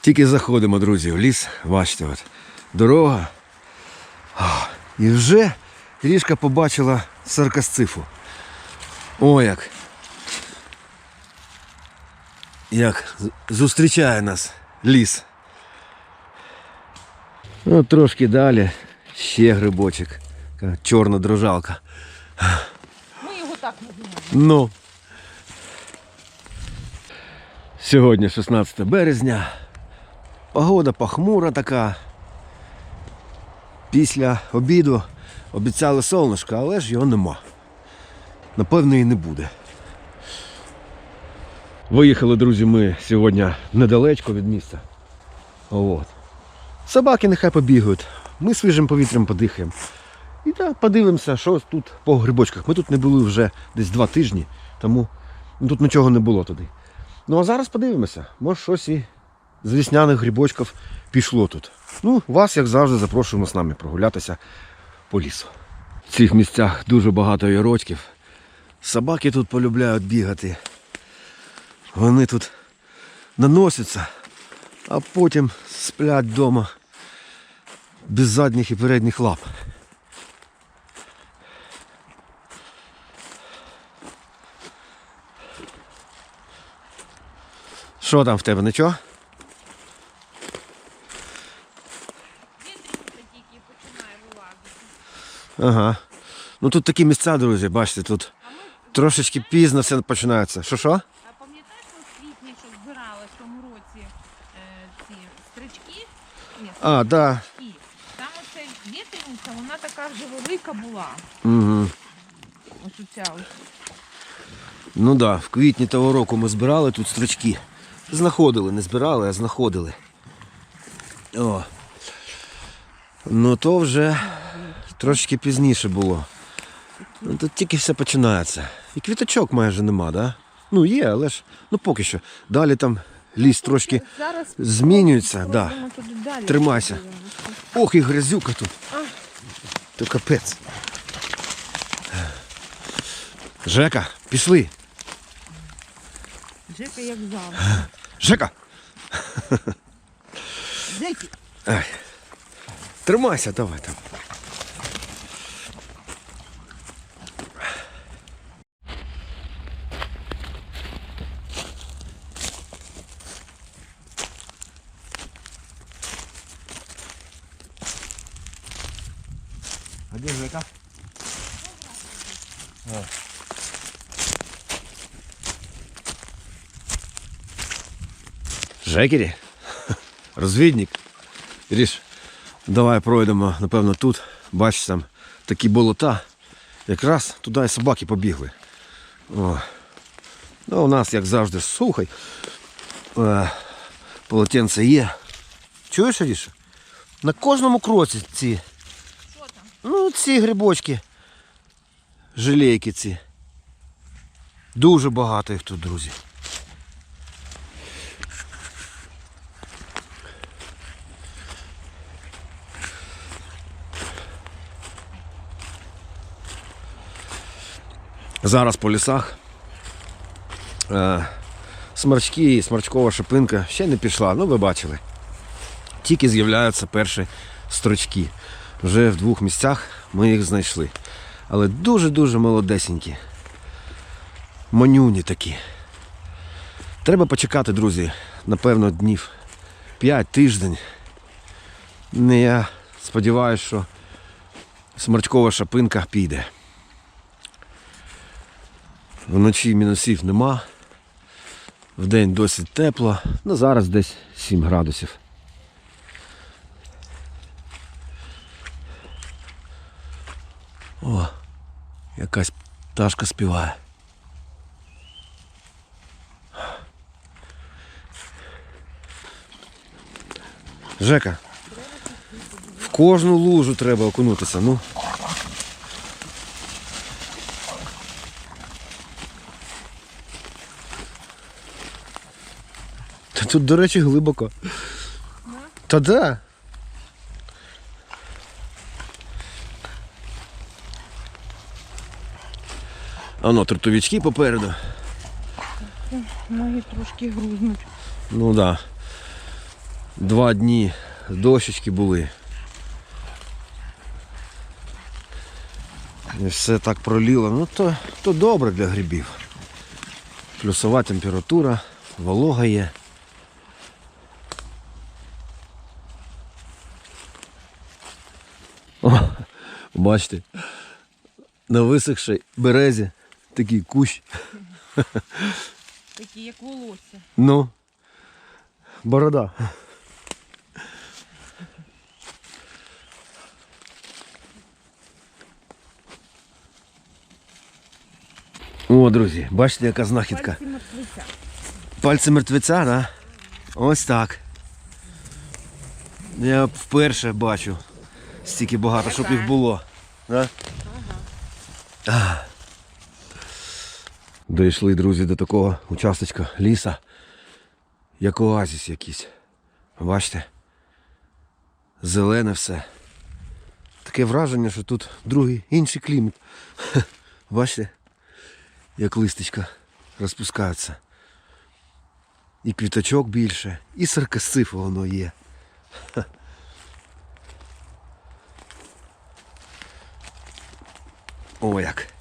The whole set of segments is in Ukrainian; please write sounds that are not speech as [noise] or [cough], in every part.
Тільки заходимо, друзі, в ліс, бачите, от, дорога. І вже трішка побачила саркасцифу. О, як. Як зустрічає нас ліс. Ну, трошки далі ще грибочок. Така чорна дрожалка. Ми його так називаємо. Ну. Сьогодні 16 березня. Погода похмура така. Після обіду обіцяли сонечко, але ж його нема. Напевно, і не буде. Виїхали, друзі, ми сьогодні недалечко від міста. От. Собаки нехай побігають. Ми свіжим повітрям подихаємо. І так, подивимося, що тут по грибочках. Ми тут не були вже десь два тижні, тому тут нічого не було туди. Ну а зараз подивимося, може щось і з весняних грибочків пішло тут. Ну, вас, як завжди, запрошуємо з нами прогулятися по лісу. В цих місцях дуже багато ярочків. Собаки тут полюбляють бігати. Вони тут наносяться, а потім сплять вдома без задніх і передніх лап. Що там в тебе, нічого? Ага. Ну тут такі місця, друзі, бачите, тут трошечки пізно все починається. Що що? а пам'ятаєш, в квітні, що збирали в тому році е, ці стрички? Ні, А, да. Там оця вітряниця, вона така вже велика була. Угу. Ось оця ось. Ну да, в квітні того року ми збирали тут стрічки. Знаходили, не збирали, а знаходили. О. Ну то вже трошки пізніше було. Ну, тут тільки все починається. І квіточок майже нема, да? Ну є, але ж ну поки що. Далі там ліс трошки Зараз змінюється. Да. туди далі. Тримайся. Ох, і грязюка тут. А. То капець. Жека, пішли. Джека як завжди. Жека! Джекі, Ай. Тримайся, давай там. А де Жека? Жекері? Розвідник. Ріш, давай пройдемо, напевно, тут. Бачиш, там такі болота. Якраз туди і собаки побігли. О. Ну, у нас, як завжди, сухай. Е, полотенце є. Чуєш, Ріша? На кожному кроці ці. Ну, ці грибочки. Желейки ці. Дуже багато їх тут, друзі. Зараз по лісах. Е, сморчки і сморчкова шипинка ще не пішла, ну ви бачили. Тільки з'являються перші строчки. Вже в двох місцях ми їх знайшли. Але дуже-дуже молодесенькі. Манюні такі. Треба почекати, друзі, напевно, днів 5 тиждень. Не я сподіваюся, що сморчкова шапинка піде. Вночі мінусів нема. Вдень досить тепло. Ну зараз десь 7 градусів. О, якась пташка співає. Жека, в кожну лужу треба окунутися, ну. Та тут, до речі, глибоко. Та да. Ано, трутовички попереду. Ноги трошки грузнуть. Ну да. Два дні дощечки були. І все так проліло. Ну то, то добре для грибів. Плюсова температура, волога є. О, бачите, на висохшій березі такий кущ. Такі, як волосся. Ну, борода. О, друзі, бачите, яка знахідка. Пальці мертвеця. Пальці мертвеця, да? Ось так. Я вперше бачу стільки багато, щоб їх було. Да? А. Дійшли, друзі, до такого участочка ліса, як оазіс якийсь. Бачите? Зелене все. Таке враження, що тут другий інший клімат. [laughs] Бачите? Як листочка розпускаються. І квіточок більше, і саркасиф воно є. [laughs] О як.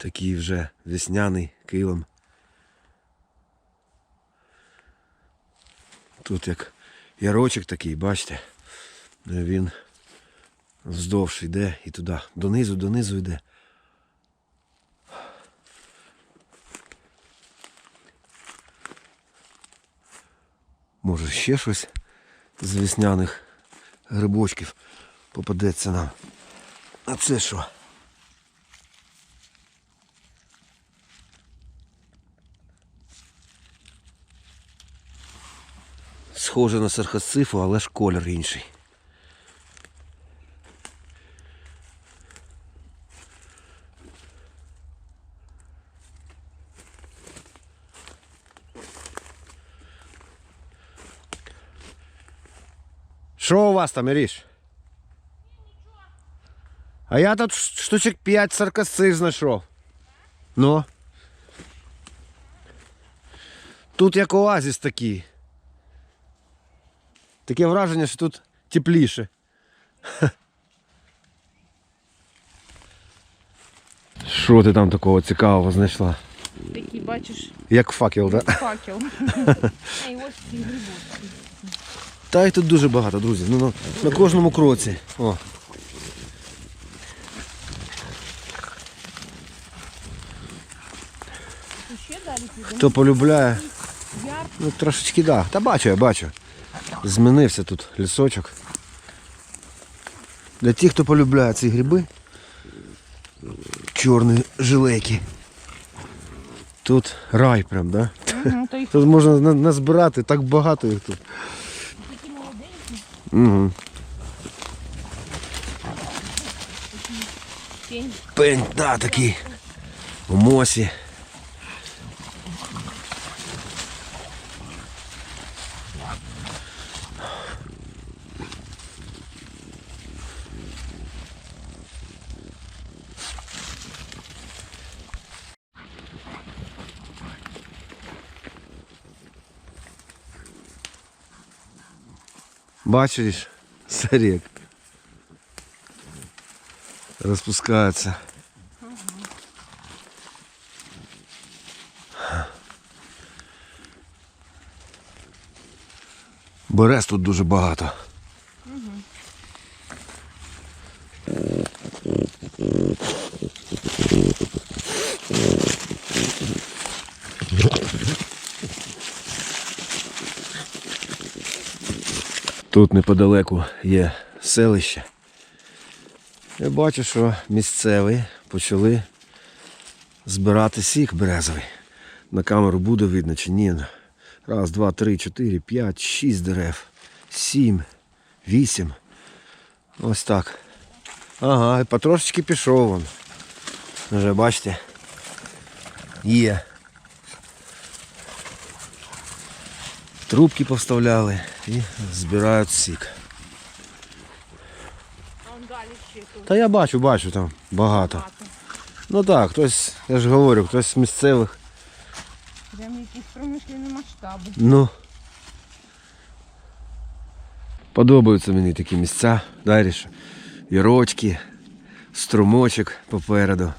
Такий вже весняний килим. Тут як ярочок такий, бачите, він вздовж йде і туди, донизу, донизу йде. Може ще щось з весняних грибочків попадеться нам. А це що? Схоже на сархасифу, але ж колір інший. Що у вас там, Іріш? А я тут штучок 5 саркасив знайшов. Ну. Тут як оазіс такий. Таке враження, що тут тепліше. Що ти там такого цікавого знайшла? Такий, бачиш, Як факел, так? Да? факел. [laughs] Ей, ось ці грибочки. Та їх тут дуже багато, друзі. Ну, на, на кожному кроці. О. Хто полюбляє, ну трошечки да. Та бачу, я бачу. Змінився тут лісочок. Для тих, хто полюбляє ці гриби, чорні жилейки. Тут рай прям, да? Угу, то їх Тут можна назбирати, так багато їх тут. такі молоденькі. Угу. Пень. Пень, да, такий. У мосі. Бачиш, сарек. Розпускається. Берез тут дуже багато. Тут неподалеку є селище. Я бачу, що місцеві почали збирати сік березовий. На камеру буде видно чи ні. Раз, два, три, чотири, п'ять, шість дерев, сім, вісім. Ось так. Ага, і потрошечки пішов вон. Вже бачите. Є. Трубки повставляли і збирають сік. Далі. Та я бачу, бачу там багато. Ну так, хтось, я ж говорю, хтось з місцевих. Прям якісь промишлені масштаби. Ну. Подобаються мені такі місця, Даріш. Ярочки, струмочок попереду.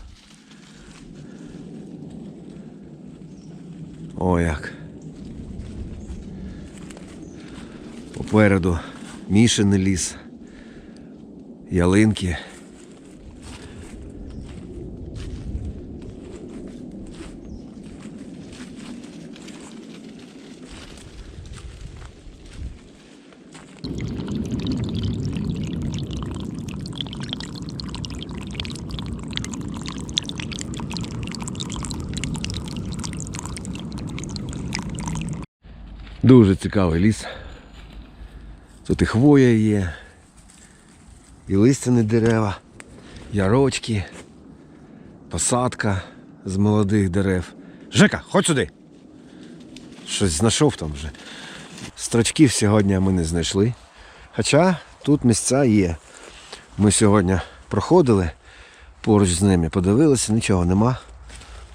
О як. Попереду мішаний ліс. Ялинки. Дуже цікавий ліс. Тут і хвоя є, і листяні дерева, ярочки, посадка з молодих дерев. Жека, ходь сюди. Щось знайшов там вже. Строчків сьогодні ми не знайшли. Хоча тут місця є. Ми сьогодні проходили поруч з ними, подивилися, нічого нема.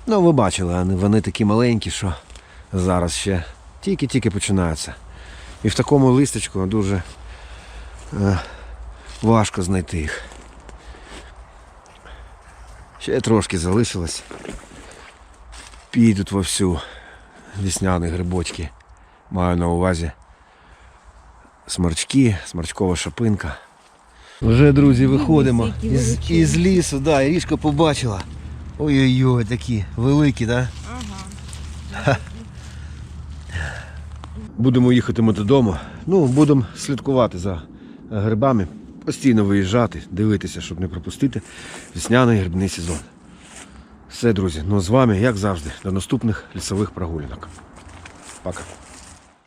Ну, ви бачили, вони- такі маленькі, що зараз ще тільки-тільки починаються. І в такому листочку дуже е, важко знайти їх. Ще трошки залишилось. Підуть вовсю вісняні грибочки. Маю на увазі сморчки, сморчкова шапинка. Вже, друзі, виходимо із, із лісу, да, і річка побачила. Ой-ой-ой, такі великі, да? Ага. Будемо їхати ми додому. Ну, будемо слідкувати за грибами, постійно виїжджати, дивитися, щоб не пропустити весняний грибний сезон. Все, друзі, ну з вами, як завжди, до наступних лісових прогулянок. Пока.